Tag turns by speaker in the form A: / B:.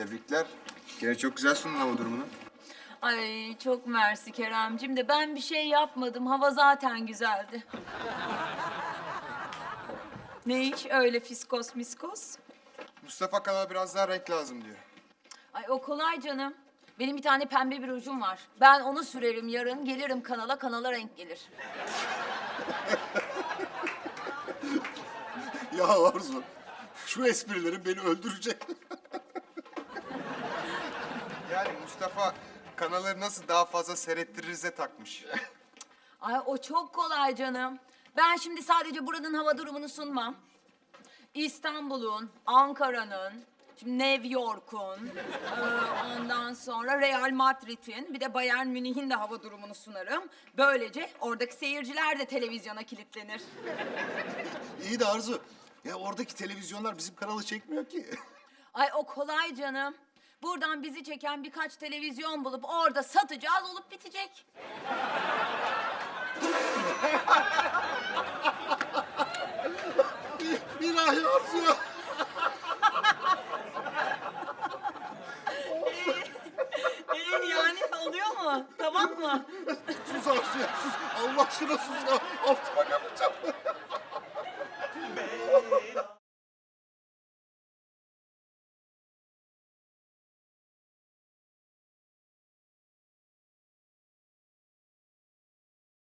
A: Tebrikler. Gene çok güzel sundun hava durumunu.
B: Ay çok mersi Keremcim de ben bir şey yapmadım. Hava zaten güzeldi. ne iş öyle fiskos miskos?
A: Mustafa kanala biraz daha renk lazım diyor.
B: Ay o kolay canım. Benim bir tane pembe bir rujum var. Ben onu sürerim yarın. Gelirim kanala, kanala renk gelir.
C: Ya Arzu, şu esprilerin beni öldürecek.
A: Yani Mustafa kanaları nasıl daha fazla seyrettiririz'e takmış.
B: Ay o çok kolay canım. Ben şimdi sadece buranın hava durumunu sunmam. İstanbul'un, Ankara'nın, şimdi New York'un, eee, ondan sonra Real Madrid'in, bir de Bayern Münih'in de hava durumunu sunarım. Böylece oradaki seyirciler de televizyona kilitlenir.
C: İyi de Arzu, ya oradaki televizyonlar bizim kanalı çekmiyor ki.
B: Ay o kolay canım. Buradan bizi çeken birkaç televizyon bulup orada satacağız olup bitecek.
C: İlahi Arzu ya.
B: Ee, yani oluyor mu? Tamam mı?
C: Sus Arzu ya, sus. Allah aşkına sus ya. Altıma yapacağım.